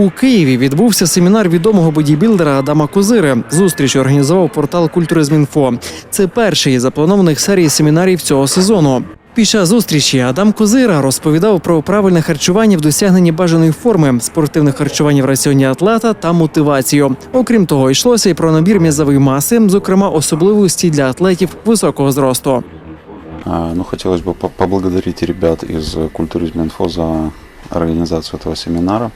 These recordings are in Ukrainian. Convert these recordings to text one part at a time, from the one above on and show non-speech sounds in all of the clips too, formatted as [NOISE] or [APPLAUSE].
У Києві відбувся семінар відомого бодібілдера Адама Козири. Зустріч організував портал Культуризмінфо. Це перший із запланованих серій семінарів цього сезону. Під час зустрічі Адам Козира розповідав про правильне харчування в досягненні бажаної форми, спортивне харчування в раціоні атлета та мотивацію. Окрім того, йшлося й про набір м'язової маси, зокрема особливості для атлетів високого зросту. Ну, хотелось бы по- поблагодарить ребят из Культуризм.Инфо за организацию этого семинара.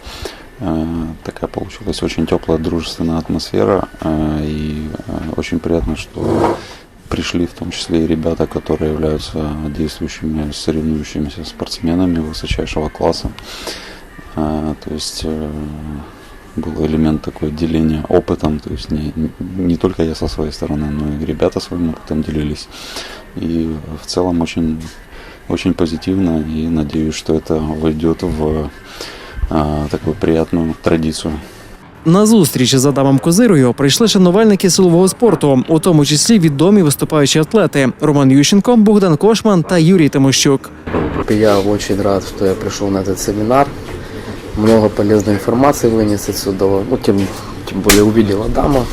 Э, Такая получилась очень теплая, дружественная атмосфера. э, И э, очень приятно, что пришли в том числе и ребята, которые являются действующими, соревнующимися спортсменами высочайшего класса. То есть был элемент такой деления опытом, то есть не, не только я со своей стороны, но и ребята своим опытом делились. И в целом очень, очень позитивно и надеюсь, что это войдет в а, такую приятную традицию. На зустріч з Адамом Козирою прийшли шанувальники силового спорту, у тому числі відомі виступаючі атлети Роман Ющенко, Богдан Кошман та Юрій Тимощук. Я очень рад, что я пришел на этот семинар. Много полезной информации вынес отсюда. Ну, тем, тем более увидел Адама.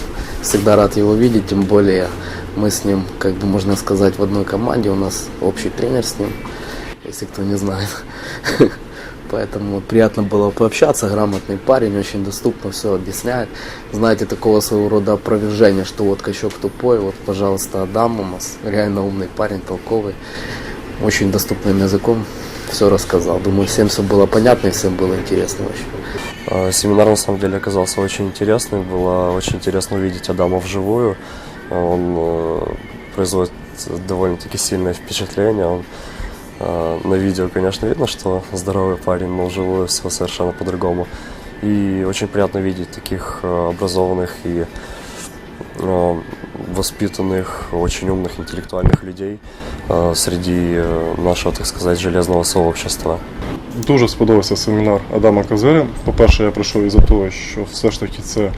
Всегда рад его видеть, тем более мы с ним, как бы можно сказать, в одной команде. У нас общий тренер с ним, если кто не знает. [LAUGHS] Поэтому приятно было пообщаться. Грамотный парень, очень доступно все объясняет. Знаете, такого своего рода опровержения, что вот качок тупой, вот, пожалуйста, Адам у нас реально умный парень, толковый очень доступным языком все рассказал. Думаю, всем все было понятно и всем было интересно вообще. А, Семинар на самом деле оказался очень интересный. Было очень интересно увидеть Адама вживую. Он э, производит довольно-таки сильное впечатление. Он, на видео, конечно, видно, что здоровый парень, но вживую все совершенно по-другому. И очень приятно видеть таких э, образованных и э, воспитанных, очень умных, интеллектуальных людей э, среди э, нашего, так сказать, железного сообщества. Дуже сподобався семінар Адама Козири. По-перше, я прийшов із-за того, що все ж таки це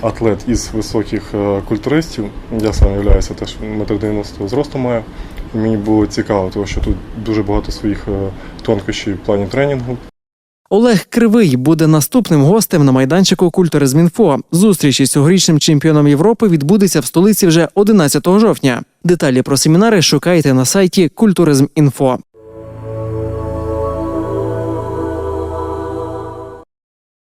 атлет із високих е, культуристів. Я сам являюся теж метр 90 зросту маю. Мені було цікаво, тому що тут дуже багато своїх е, тонкощів в плані тренінгу. Олег Кривий буде наступним гостем на майданчику Культуризмінфо. Зустріч із цьогорічним чемпіоном Європи відбудеться в столиці вже 11 жовтня. Деталі про семінари шукайте на сайті Культуризмінфо.